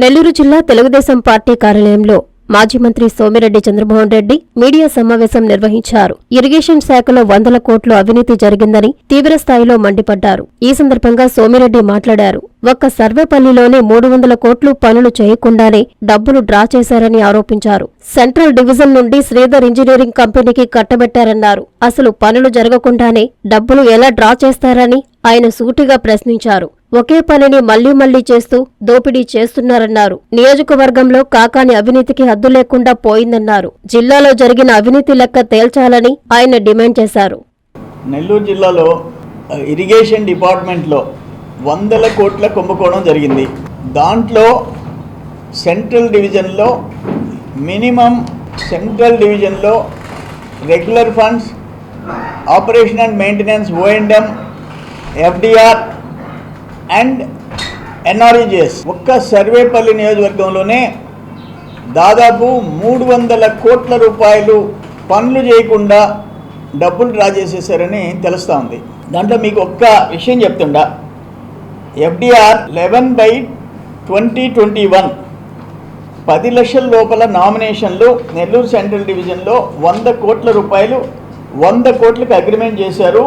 నెల్లూరు జిల్లా తెలుగుదేశం పార్టీ కార్యాలయంలో మాజీ మంత్రి సోమిరెడ్డి చంద్రమోహన్ రెడ్డి మీడియా సమావేశం నిర్వహించారు. ఇరిగేషన్ శాఖలో వందల కోట్లు అవినీతి జరిగిందని తీవ్ర స్థాయిలో మండిపడ్డారు. ఈ సందర్భంగా సోమిరెడ్డి మాట్లాడారు. ఒక్క సర్వేపల్లిలోనే మూడు వందల కోట్లు పనులు చేయకుండానే డబ్బులు డ్రా చేశారని ఆరోపించారు. సెంట్రల్ డివిజన్ నుండి శ్రీధర్ ఇంజనీరింగ్ కంపెనీకి కట్టబెట్టారన్నారు. అసలు పనులు జరగకుండానే డబ్బులు ఎలా డ్రా చేస్తారని ఆయన సూటిగా ప్రశ్నించారు. ఒకే పనిని మళ్ళీ మళ్ళీ చేస్తూ దోపిడీ చేస్తున్నారన్నారు. నియోజకవర్గంలో కాకాని అవినీతికి హద్దు లేకుండా పోయిందన్నారు. జిల్లాలో జరిగిన అవినీతి లెక్క తేల్చాలని ఆయన డిమాండ్ చేశారు. నెల్లూరు జిల్లాలో ఇరిగేషన్ డిపార్ట్మెంట్లో వందల కోట్ల కుంభకోణం జరిగింది. దాంట్లో సెంట్రల్ డివిజన్లో మినిమం సెంట్రల్ డివిజన్లో regular funds operation and maintenance O and M FDR and NREGS. ఒక్క సర్వేపల్లి నియోజకవర్గంలోనే దాదాపు మూడు వందల కోట్ల రూపాయలు పనులు చేయకుండా డబ్బులు డ్రా చేసేసారని తెలుస్తూ ఉంది. దాంట్లో మీకు ఒక్క విషయం చెప్తుండా. FDR eleven by twenty twenty one. పది లక్షల లోపల నామినేషన్లు నెల్లూరు సెంట్రల్ డివిజన్లో వంద కోట్ల రూపాయలు వంద కోట్లకు అగ్రిమెంట్ చేశారు.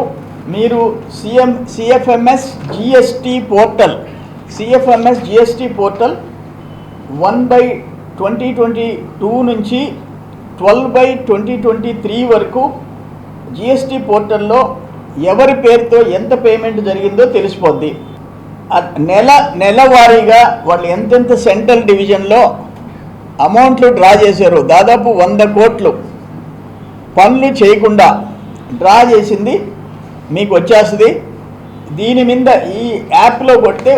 మీరు CM CFMS GST portal CFMS GST portal one by twenty twenty two నుంచి twelve by twenty twenty three వరకు జిఎస్టీ పోర్టల్లో ఎవరి పేరుతో ఎంత పేమెంట్ జరిగిందో తెలిసిపోద్ది. నెల నెలవారీగా వాళ్ళు ఎంతెంత సెంట్రల్ డివిజన్లో అమౌంట్లు డ్రా చేశారు దాదాపు వంద కోట్లు పనులు చేయకుండా డ్రా చేసింది మీకు వచ్చేస్తుంది. దీని మీద ఈ యాప్లో కొడితే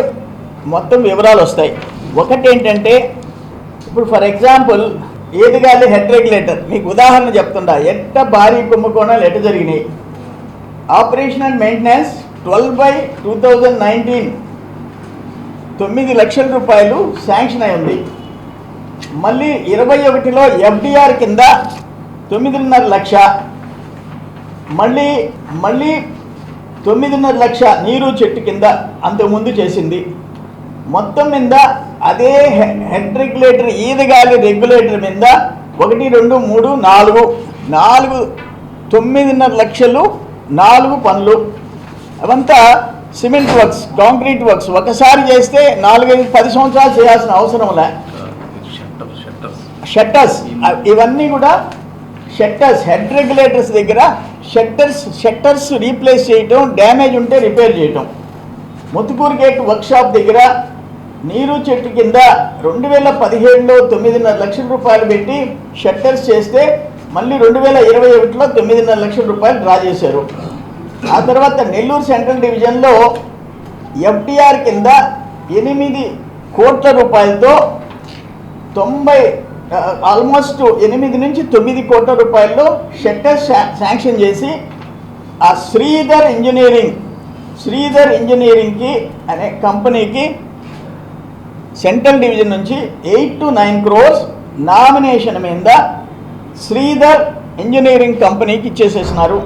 మొత్తం వివరాలు వస్తాయి. ఒకటి ఏంటంటే ఇప్పుడు ఫర్ ఎగ్జాంపుల్ ఏది కాదు హెడ్ రెగ్యులేటర్. మీకు ఉదాహరణ చెప్తుండా. ఎట్ట భారీ కుంభకోణాలు ఎట్ట జరిగినాయి? Operation and maintenance twelve by two thousand nineteen. తొమ్మిది లక్షల రూపాయలు శాంక్షన్ అయి ఉంది. మళ్ళీ ఇరవై ఒకటిలో ఎఫ్డిఆర్ కింద తొమ్మిదిన్నర లక్ష. మళ్ళీ మళ్ళీ తొమ్మిదిన్నర లక్ష నీరు చెట్టు కింద అంతకుముందు చేసింది. మొత్తం మీద అదే హెడ్ రెగ్యులేటర్ ఈదగాలి రెగ్యులేటర్ మీద ఒకటి రెండు మూడు నాలుగు నాలుగు తొమ్మిదిన్నర లక్షలు నాలుగు పనులు. అవంతా సిమెంట్ వర్క్స్ కాంక్రీట్ వర్క్స్. ఒకసారి చేస్తే నాలుగైదు పది సంవత్సరాలు చేయాల్సిన అవసరం లే. షట్టర్స్ ఇవన్నీ కూడా షట్టర్స్ హెడ్ రెగ్యులేటర్స్ దగ్గర షట్టర్స్ షట్టర్స్ రీప్లేస్ చేయటం డ్యామేజ్ ఉంటే రిపేర్ చేయటం. ముత్తుకూరు గేట్ వర్క్షాప్ దగ్గర నీరు చెట్టు కింద రెండు వేల పదిహేడులో తొమ్మిదిన్నర లక్షల రూపాయలు పెట్టి షట్టర్స్ చేస్తే మళ్ళీ రెండు వేల ఇరవై ఒకటిలో తొమ్మిదిన్నర లక్షల రూపాయలు డ్రా చేశారు. ఆ తర్వాత నెల్లూరు సెంట్రల్ డివిజన్లో ఎఫ్టీఆర్ కింద ఎనిమిది కోట్ల రూపాయలతో తొంభై ఆల్మోస్ట్ ఎనిమిది నుంచి తొమ్మిది కోట్ల రూపాయల్లో షెటర్ శా- శాంక్షన్ చేసి ఆ శ్రీధర్ ఇంజనీరింగ్ శ్రీధర్ ఇంజనీరింగ్కి అనే కంపెనీకి సెంట్రల్ డివిజన్ నుంచి eight to nine crores nomination మీద శ్రీధర్ ఇంజనీరింగ్ కంపెనీకి ఇచ్చేసేసినారు.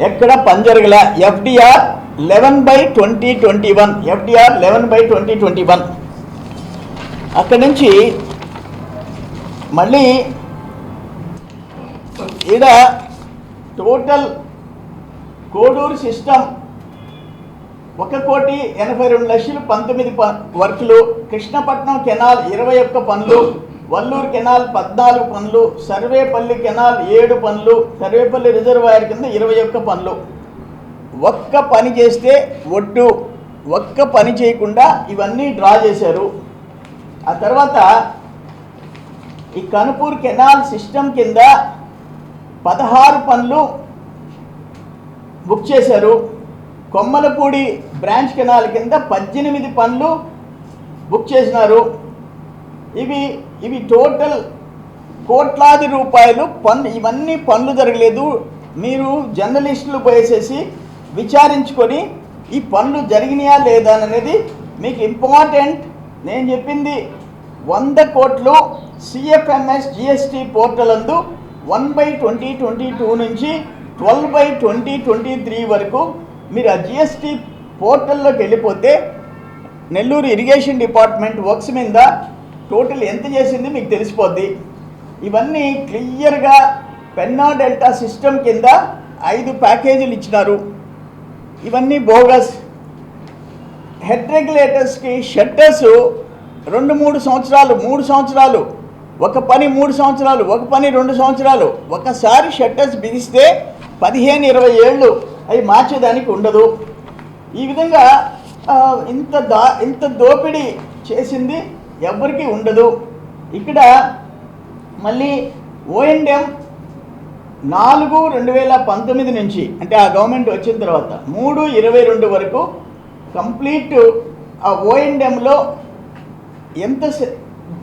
ఎక్కడ? పంజరగల FDR eleven by twenty twenty one FDR eleven by twenty twenty one. అక్కడి నుంచి మళ్ళీ ఈడ టోటల్ కోడూరు సిస్టమ్ ఒక కోటి ఎనభై రెండు లక్షలు పంతొమ్మిది ప వర్కులు కృష్ణపట్నం కెనాల్ ఇరవై ఒక్క పనులు వల్లూరు కెనాల్ పద్నాలుగు పనులు సర్వేపల్లి కెనాల్ ఏడు పనులు సర్వేపల్లి రిజర్వాయర్ కింద ఇరవై ఒక్క పనులు. ఒక్క పని చేస్తే ఒడ్డు ఒక్క పని చేయకుండా ఇవన్నీ డ్రా చేశారు. ఆ తర్వాత ఈ కనుపూర్ కెనాల్ సిస్టమ్ కింద పదహారు పనులు బుక్ చేశారు. కొమ్మలపూడి బ్రాంచ్ కెనాల్ కింద పద్దెనిమిది పనులు బుక్ చేసినారు. ఇవి ఇవి టోటల్ కోట్లాది రూపాయలు పన్ను ఇవన్నీ పనులు జరగలేదు. మీరు జర్నలిస్టులు పోయేసేసి విచారించుకొని ఈ పనులు జరిగినాయా లేదా అనేది మీకు ఇంపార్టెంట్ నేను చెప్పింది. వంద కోట్లు సిఎఫ్ఎంఎస్ జిఎస్టీ పోర్టల్ అందు one by twenty twenty two నుంచి twelve by twenty twenty three వరకు మీరు ఆ జిఎస్టీ పోర్టల్లోకి వెళ్ళిపోతే నెల్లూరు ఇరిగేషన్ డిపార్ట్మెంట్ వర్క్స్ మీద టోటల్ ఎంత చేసింది మీకు తెలిసిపోద్ది. ఇవన్నీ క్లియర్గా పెన్నా డెల్టా సిస్టమ్ కింద ఐదు ప్యాకేజీలు ఇచ్చినారు. ఇవన్నీ బోగస్. హెడ్ రెగ్యులేటర్స్కి షట్టర్స్ రెండు మూడు సంవత్సరాలు మూడు సంవత్సరాలు. ఒక పని మూడు సంవత్సరాలు ఒక పని రెండు సంవత్సరాలు. ఒకసారి షట్టర్స్ బిగిస్తే పదిహేను ఇరవై ఏళ్ళు. అవి మార్చేదానికి ఉండదు. ఈ విధంగా ఇంత దా ఇంత దోపిడీ చేసింది ఎవ్వరికీ ఉండదు. ఇక్కడ మళ్ళీ ఓఎండ్ఎం నాలుగు రెండు వేల పంతొమ్మిది నుంచి అంటే ఆ గవర్నమెంట్ వచ్చిన తర్వాత మూడు ఇరవై రెండు వరకు కంప్లీట్ ఆ ఓఎండ్ఎంలో ఎంత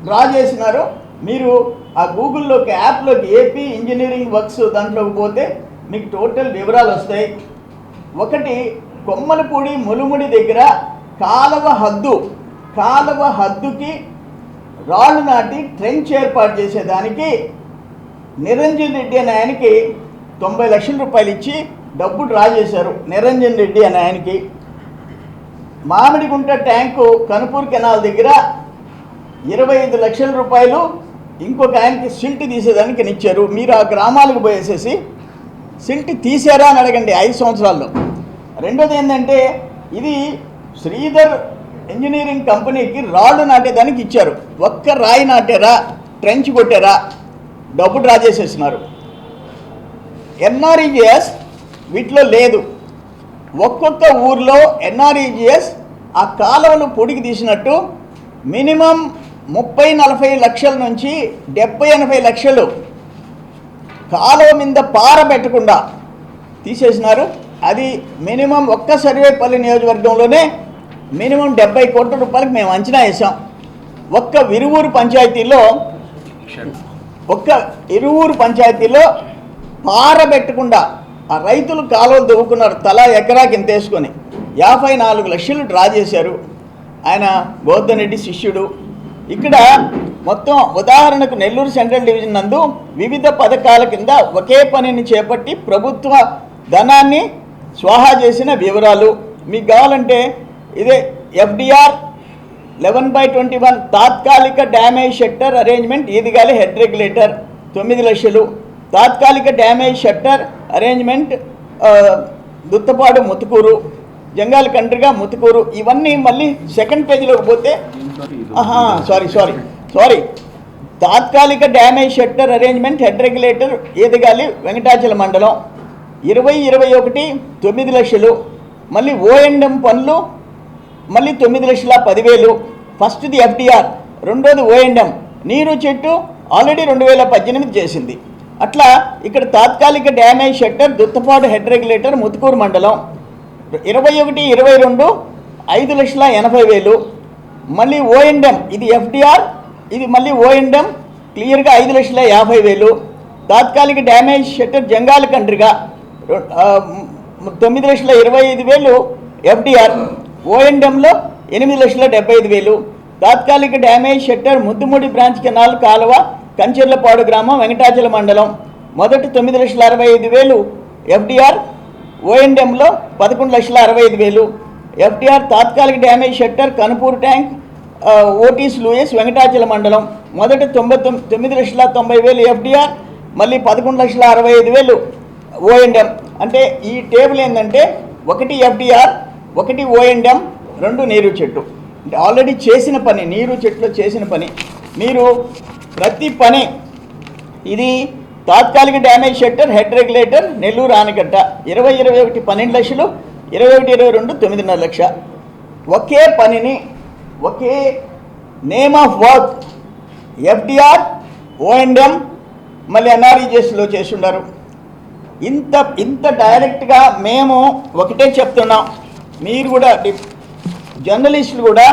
డ్రా చేసినారో మీరు ఆ గూగుల్లోకి యాప్లోకి ఏపీ ఇంజనీరింగ్ వర్క్స్ దాంట్లోకి పోతే మీకు టోటల్ వివరాలు వస్తాయి. ఒకటి కొమ్మలపూడి ములుముడి దగ్గర కాలవ హద్దు కాలవ హద్దుకి రాళ్ళు నాటి ట్రెంచ్ ఏర్పాటు చేసేదానికి నిరంజన్ రెడ్డి అనే ఆయనకి తొంభై లక్షల రూపాయలు ఇచ్చి డబ్బు డ్రా చేశారు నిరంజన్ రెడ్డి అనే ఆయనకి. మామిడిగుంట ట్యాంకు కనుపూర్ కెనాల్ దగ్గర ఇరవై ఐదు లక్షల రూపాయలు ఇంకొక ఆయనకి సిల్ట్ తీసేదానికి ఇచ్చారు. మీరు ఆ గ్రామాలకు పోయేసేసి సిల్ట్ తీసారా అని అడగండి ఐదు సంవత్సరాల్లో. రెండోది ఏంటంటే ఇది శ్రీధర్ ఇంజనీరింగ్ కంపెనీకి రాళ్ళు నాటేదానికి ఇచ్చారు. ఒక్క రాయి నాటారా? ట్రెంచ్ కొట్టారా? డబ్బు డ్రా చేసేసినారు ఎన్ఆర్ఈజిఎస్ వీటిలో లేదు. ఒక్కొక్క ఊర్లో ఎన్ఆర్ఈజిఎస్ ఆ కాలువను పొడికి తీసినట్టు మినిమం ముప్పై నలభై లక్షల నుంచి డెబ్బై ఎనభై లక్షలు కాలువ మీద పారబెట్టకుండా తీసేసినారు. అది మినిమం ఒక్క సర్వేపల్లి నియోజకవర్గంలోనే మినిమం డెబ్బై కోట్ల రూపాయలకు మేము అంచనా వేసాం ఒక్క విరువూరు పంచాయతీలో ఒక్క ఇరువురు పంచాయతీలో పారబెట్టకుండా ఆ రైతులు కాలువలు దువ్వుకున్నారు తలా ఎకరాకి ఇంత వేసుకొని. యాభై నాలుగు లక్షలు డ్రా చేశారు. ఆయన గౌతమ్ రెడ్డి శిష్యుడు ఇక్కడ మొత్తం ఉదాహరణకు నెల్లూరు సెంట్రల్ డివిజన్ నందు వివిధ పథకాల కింద ఒకే పనిని చేపట్టి ప్రభుత్వ ధనాన్ని స్వాహా చేసిన వివరాలు. మీకు కావాలంటే ఇదే FDR eleven by twenty one తాత్కాలిక damage shutter arrangement Eedagali head regulator తొమ్మిది లక్షలు. తాత్కాలిక damage shutter arrangement Duttapadu Muthukur Jangala Kantriga Muthukur ఇవన్నీ మళ్ళీ సెకండ్ పేజీలోకి పోతే ఆహా సారీ సారీ సారీ తాత్కాలిక damage shutter arrangement head regulator Eedagali Venkatachala మండలం. ఇరవై ఇరవై ఒకటి తొమ్మిది లక్షలు. మళ్ళీ ఓఎండ్ఎం పనులు మళ్ళీ తొమ్మిది లక్షల పదివేలు. ఫస్ట్ది ఎఫ్డిఆర్ రెండోది ఓఎండ్ఎం నీరు చెట్టు ఆల్రెడీ రెండు వేల పద్దెనిమిది చేసింది. అట్లా ఇక్కడ తాత్కాలిక damage shutter Duttapadu head regulator Muthukur మండలం. ఇరవై ఒకటి ఇరవై రెండు ఐదు లక్షల ఎనభై వేలు. మళ్ళీ ఓఎండ్ఎం ఇది ఎఫ్డిఆర్ ఇది మళ్ళీ ఓఎండ్ఎం క్లియర్గా ఐదు లక్షల యాభై వేలు. తాత్కాలిక డ్యామేజ్ షట్టర్ జంగాల కండ్రిగా తొమ్మిది లక్షల ఇరవై ఐదు వేలు ఎఫ్డిఆర్. ఓఎండ్ఎంలో ఎనిమిది లక్షల డెబ్బై ఐదు వేలు. తాత్కాలిక damage shutter Muddumudi branch canal కాలువ కంచెర్లపాడు గ్రామం వెంకటాచల మండలం. మొదటి తొమ్మిది లక్షల అరవై ఐదు వేలు ఎఫ్డిఆర్. ఓఎన్ఎంలో పదకొండు లక్షల అరవై ఐదు వేలు. ఎఫ్టీఆర్ తాత్కాలిక damage shutter Kanupur tank OT sluice Venkatachala మండలం. మొదట తొంభై తొమ్- తొమ్మిది లక్షల తొంభై వేలు ఎఫ్డిఆర్ మళ్ళీ పదకొండు లక్షల అరవై ఐదు వేలు ఓఎండ్ఎం అంటే ఈ టేబుల్ ఏంటంటే ఒకటి ఎఫ్డిఆర్ ఒకటి ఓఎండ్ఎం రెండు నీరు చెట్టు. అంటే ఆల్రెడీ చేసిన పని నీరు చెట్లు చేసిన పని. మీరు ప్రతి పని ఇది తాత్కాలిక damage shutter head regulator Nellore ఆనకట్ట. ఇరవై ఇరవై ఒకటి పన్నెండు లక్షలు ఇరవై ఒకటి ఇరవై రెండు తొమ్మిదిన్నర లక్ష. ఒకే పనిని ఒకే name of work FDR O and M మళ్ళీ ఎన్ఆర్ఈజెస్లో చేస్తున్నారు ఇంత ఇంత డైరెక్ట్గా మేము ఒకటే చెప్తున్నాం. మీరు కూడా జర్నలిస్టులు కూడా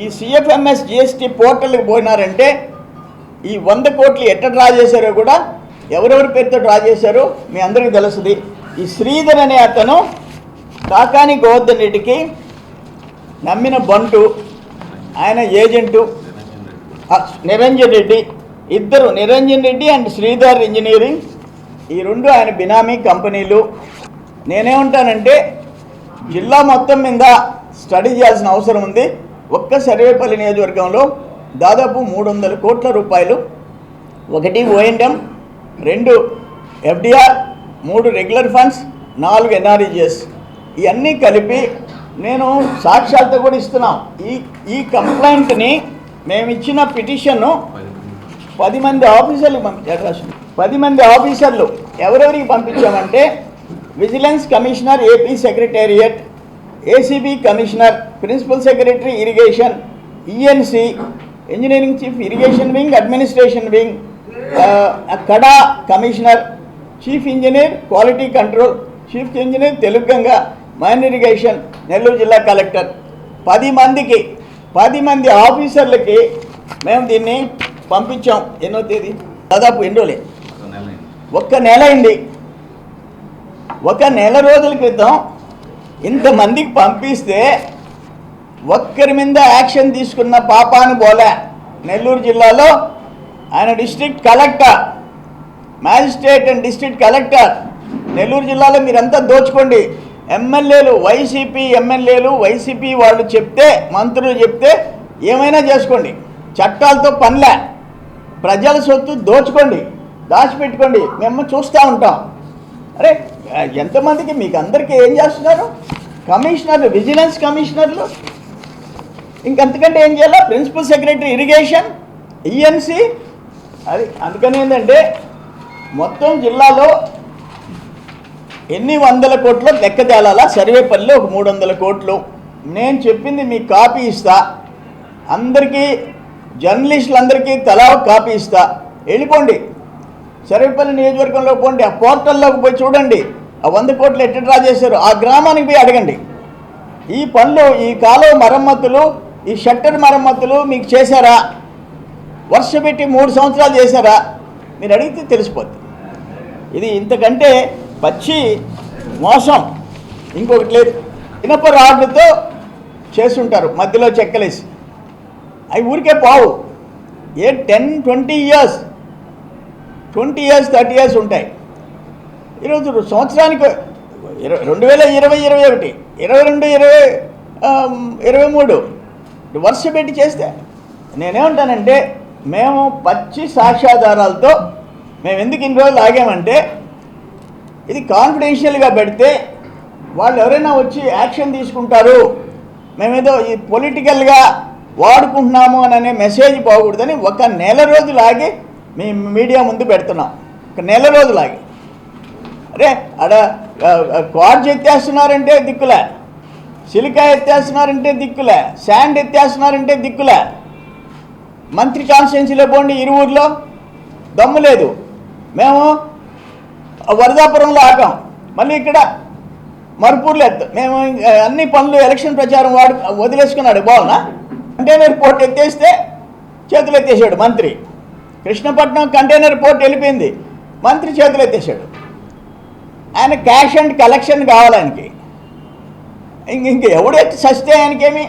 ఈ సిఎఫ్ఎంఎస్ జిఎస్టీ పోర్టల్కి పోయినారంటే ఈ వంద కోట్లు ఎట్ట డ్రా చేశారో కూడా ఎవరెవరి పేరుతో డ్రా చేశారో మీ అందరికీ తెలుస్తుంది. ఈ శ్రీధర్ అనే అతను కాకాని గోవర్ధన్ రెడ్డికి నమ్మిన బంటు ఆయన ఏజెంటు నిరంజన్ రెడ్డి ఇద్దరు నిరంజన్ రెడ్డి అండ్ శ్రీధర్ ఇంజనీరింగ్. ఈ రెండు ఆయన బినామీ కంపెనీలు. నేనేమంటానంటే జిల్లా మొత్తం మీద స్టడీ చేయాల్సిన అవసరం ఉంది. ఒక్క సర్వేపల్లి నియోజకవర్గంలో దాదాపు మూడు వందల కోట్ల రూపాయలు. ఒకటి ఓఎన్ఎం రెండు ఎఫ్డిఆర్ మూడు రెగ్యులర్ ఫండ్స్ నాలుగు ఎన్ఆర్ఈజిఎస్. ఇవన్నీ కలిపి నేను సాక్ష్యాలతో కూడా ఇస్తున్నాం. ఈ ఈ కంప్లైంట్ని మేము ఇచ్చిన పిటిషన్ను పది మంది ఆఫీసర్లు పంపించారు పది మంది ఆఫీసర్లు ఎవరెవరికి పంపించామంటే vigilance commissioner AP secretariat ACB commissioner principal secretary irrigation ENC engineering chief irrigation wing administration wing CADA commissioner chief engineer quality control chief engineer Telugu Ganga main irrigation Nellore జిల్లా కలెక్టర్. పది మందికి పది మంది ఆఫీసర్లకి మేము దీన్ని పంపించాం. ఎన్నో తేదీ? దాదాపు ఎన్ని రోజులే. ఒక్క నెల అయింది. ఒక నెల రోజుల క్రితం ఇంతమందికి పంపిస్తే ఒక్కరి మీద యాక్షన్ తీసుకున్న పాపాను పోలే నెల్లూరు జిల్లాలో ఆయన district collector magistrate and district collector. Nellore జిల్లాలో మీరంతా దోచుకోండి. ఎమ్మెల్యేలు వైసీపీ ఎమ్మెల్యేలు వైసీపీ వాళ్ళు చెప్తే మంత్రులు చెప్తే ఏమైనా చేసుకోండి. చట్టాలతో పనిలే. ప్రజల సొత్తు దోచుకోండి. దాచిపెట్టుకోండి. మేము చూస్తూ ఉంటాం. అరే ఎంతమందికి మీకు అందరికీ ఏం చేస్తున్నారు? కమిషనర్లు విజిలెన్స్ కమిషనర్లు. ఇంకంతకంటే ఏం చేయాలా? ప్రిన్సిపల్ సెక్రటరీ ఇరిగేషన్ ఈఎన్సీ అది అందుకని ఏంటంటే మొత్తం జిల్లాలో ఎన్ని వందల కోట్లు లెక్క తేలాలా సర్వేపల్లిలో ఒక మూడు వందల కోట్లు. నేను చెప్పింది మీకు కాపీ ఇస్తా. అందరికీ జర్నలిస్టులందరికీ తలా కాపీ ఇస్తా. వెళ్ళిపోండి. సర్వేపల్లి నియోజకవర్గంలో పోండి. ఆ పోర్టల్లోకి పోయి చూడండి. ఆ వంద కోట్లు ఎట్ట డ్రా చేశారు? ఆ గ్రామానికి పోయి అడగండి. ఈ పనులు ఈ కాలువ మరమ్మతులు ఈ షట్టర్ మరమ్మతులు మీకు చేశారా? వర్ష పెట్టి మూడు సంవత్సరాలు చేశారా? మీరు అడిగితే తెలిసిపోద్ది. ఇది ఇంతకంటే పచ్చి మోసం. ఇంకొకటి లేదు. ఇనప రాడ్లతో చేస్తుంటారు మధ్యలో చెక్కలేసి. అవి ఊరికే పావు. A ten twenty years twenty years thirty years ఉంటాయి. ఈరోజు సంవత్సరానికి రెండు వేల ఇరవై ఇరవై ఒకటి ఇరవై రెండు ఇరవై ఇరవై మూడు. వర్ష పెట్టి చేస్తే నేనేమంటానంటే మేము పచ్చి సాక్ష్యాధారాలతో మేము ఎందుకు ఇన్ని రోజులు ఆగామంటే ఇది కాన్ఫిడెన్షియల్గా పెడితే వాళ్ళు ఎవరైనా వచ్చి యాక్షన్ తీసుకుంటారు మేమేదో ఈ పొలిటికల్గా వాడుకుంటున్నాము అని అనే మెసేజ్ పోకూడదని ఒక నెల రోజులు ఆగి మీ మీడియా ముందు పెడుతున్నాం. ఒక నెల రోజులాగి అరే అడ క్వార్జ్ ఎత్తేస్తున్నారంటే దిక్కులే. సిలికా ఎత్తేస్తున్నారంటే దిక్కులే. శాండ్ ఎత్తేస్తున్నారంటే దిక్కులే. మంత్రి కాన్స్టిట్యున్సీలో పోండి ఇరువురులో దమ్ము లేదు. మేము వరదాపురంలో ఆగాం. మళ్ళీ ఇక్కడ మరుపూర్లో ఎత్తు మేము అన్ని పనులు ఎలక్షన్ ప్రచారం వాడు వదిలేసుకున్నాడు. బాగున్నా కంటైనర్ పోర్ట్ ఎత్తేస్తే చేతులు ఎత్తేసాడు మంత్రి. కృష్ణపట్నం కంటైనర్ పోర్ట్ వెళ్ళిపోయింది. మంత్రి చేతులు ఎత్తేసాడు. ఆయన క్యాష్ అండ్ కలెక్షన్ కావాలి ఆయనకి. ఇంక ఇంక ఎవడెత్తి సస్తే ఆయనకేమి?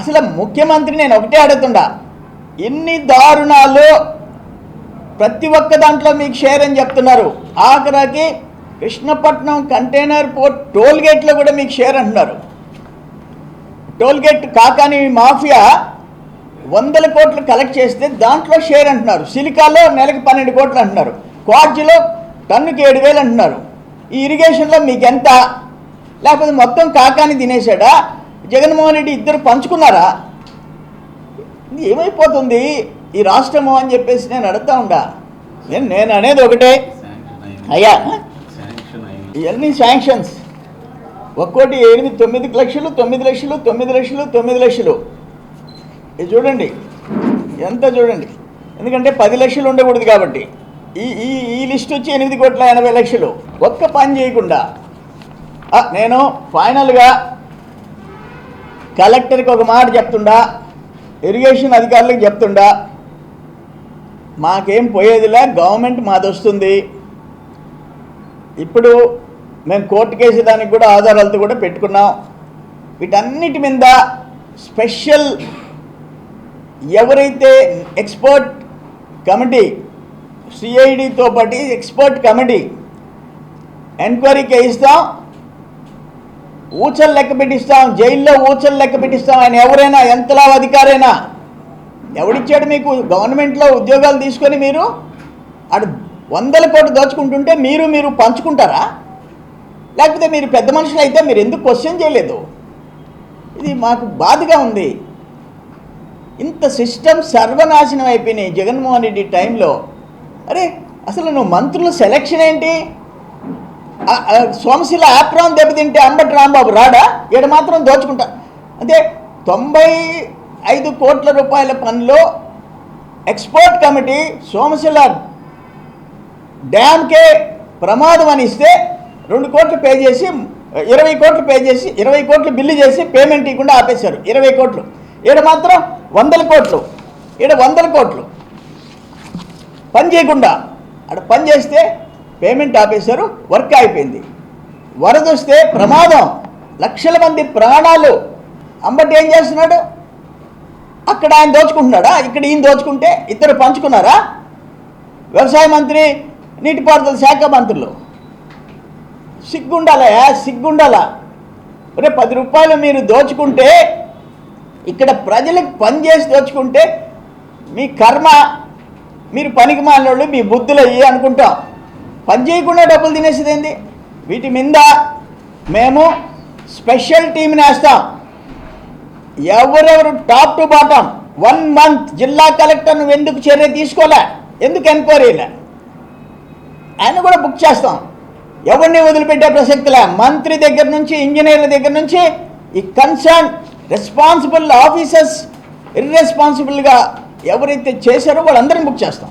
అసలు ముఖ్యమంత్రి నేను ఒకటే అడుగుతుండా. ఎన్ని దారుణాలు ప్రతి ఒక్క దాంట్లో మీకు షేర్ అని చెప్తున్నారు. ఆఖరాకి కృష్ణపట్నం కంటైనర్ పోర్ట్ టోల్ గేట్లో కూడా మీకు షేర్ అంటున్నారు. టోల్ గేట్ కాకాని మాఫియా వందల కోట్లు కలెక్ట్ చేస్తే దాంట్లో షేర్ అంటున్నారు. సిలికాలో నెలకు పన్నెండు కోట్లు అంటున్నారు. క్వార్జీలో టన్నుకి ఏడు వేలు అంటున్నారు. ఈ ఇరిగేషన్లో మీకు ఎంత? లేకపోతే మొత్తం కాకాని తినేశాడా? జగన్మోహన్ రెడ్డి ఇద్దరు పంచుకున్నారా? ఏమైపోతుంది? ఈ రాష్ట్రము అని చెప్పేసి నేను అడుగుతా ఉండా. నేను నేను అనేది ఒకటే. అయ్యా ఇవన్నీ శాంక్షన్స్ ఒక్కోటి ఎనిమిది తొమ్మిది లక్షలు తొమ్మిది లక్షలు తొమ్మిది లక్షలు తొమ్మిది లక్షలు. ఇది చూడండి. ఎంత చూడండి. ఎందుకంటే పది లక్షలు ఉండకూడదు కాబట్టి. ఈ ఈ ఈ లిస్ట్ వచ్చి ఎనిమిది కోట్ల ఎనభై లక్షలు. ఒక్క పని చేయకుండా. నేను ఫైనల్గా కలెక్టర్కి ఒక మాట చెప్తుండా. ఇరిగేషన్ అధికారులకు చెప్తుండా మాకేం పోయేదిలే గవర్నమెంట్ మాది వస్తుంది ఇప్పుడు మేము కోర్టు కేసు దానికి కూడా ఆధారాలతో కూడా పెట్టుకున్నాం. వీటన్నిటి మీద స్పెషల్ ఎవరైతే ఎక్స్పర్ట్ కమిటీ సిఐడితో పాటు ఎక్స్పర్ట్ కమిటీ ఎంక్వైరీకి వేయిస్తాం ఊచలు లెక్క పెట్టిస్తాం జైల్లో ఊచలు లెక్క పెట్టిస్తాం. ఆయన ఎవరైనా ఎంతలా అధికారైనా ఎవడిచ్చాడు మీకు? గవర్నమెంట్లో ఉద్యోగాలు తీసుకొని మీరు అటు వందల కోట్లు దోచుకుంటుంటే మీరు మీరు పంచుకుంటారా? లేకపోతే మీరు పెద్ద మనుషులు అయితే మీరు ఎందుకు క్వశ్చన్ చేయలేదు? ఇది మాకు బాధగా ఉంది. ఇంత సిస్టమ్ సర్వనాశనం అయిపోయినాయి జగన్మోహన్ రెడ్డి టైంలో. అరే అసలు నువ్వు మంత్రుల సెలక్షన్ ఏంటి? సోమశిల ఆప్రాన్ దెబ్బతింటే అంబటి రాంబాబు రాడా? ఈడ మాత్రం దోచుకుంటా. అంటే తొంభై ఐదు కోట్ల రూపాయల పనిలో ఎక్స్పోర్ట్ కమిటీ సోమశిల డ్యామ్కే ప్రమాదం అని ఇస్తే రెండు కోట్లు పే చేసి ఇరవై కోట్లు పే చేసి ఇరవై కోట్లు బిల్లు చేసి పేమెంట్ ఇవ్వకుండా ఆపేశారు. ఇరవై కోట్లు. ఈడ మాత్రం వందల కోట్లు. ఈడ వందల కోట్లు. పని చేయకుండా. అక్కడ పని చేస్తే పేమెంట్ ఆపేశారు వర్క్ అయిపోయింది వరద వస్తే ప్రమాదం. లక్షల మంది ప్రాణాలు. అంబటి ఏం చేస్తున్నాడు? అక్కడ ఆయన దోచుకుంటున్నాడా? ఇక్కడ ఈయన దోచుకుంటే ఇద్దరు పంచుకున్నారా? వ్యవసాయ మంత్రి నీటిపారుదల శాఖ మంత్రులు. సిగ్గుండాలా సిగ్గుండాలా? ఒరే పది రూపాయలు మీరు దోచుకుంటే ఇక్కడ ప్రజలకు పని చేసి దోచుకుంటే మీ కర్మ మీరు పనికి మాలినోళ్ళు మీ బుద్ధులు అయ్యి అనుకుంటాం. పని చేయకుండా డబ్బులు తినేసేది ఏంది వీటి మీద మేము స్పెషల్ టీంని వేస్తాం. ఎవరెవరు top to bottom one month జిల్లా కలెక్టర్ నువ్వు ఎందుకు చర్య తీసుకోలే? ఎందుకు ఎంక్వైరీలే ఆయన కూడా బుక్ చేస్తాం. ఎవరిని వదిలిపెట్టే ప్రసక్తిలే మంత్రి దగ్గర నుంచి ఇంజనీర్ల దగ్గర నుంచి ఈ కన్సర్న్ రెస్పాన్సిబుల్ ఆఫీసర్స్ ఇర్రెస్పాన్సిబుల్గా ఎవరైతే చేశారో వాళ్ళందరిని బుక్ చేస్తాం.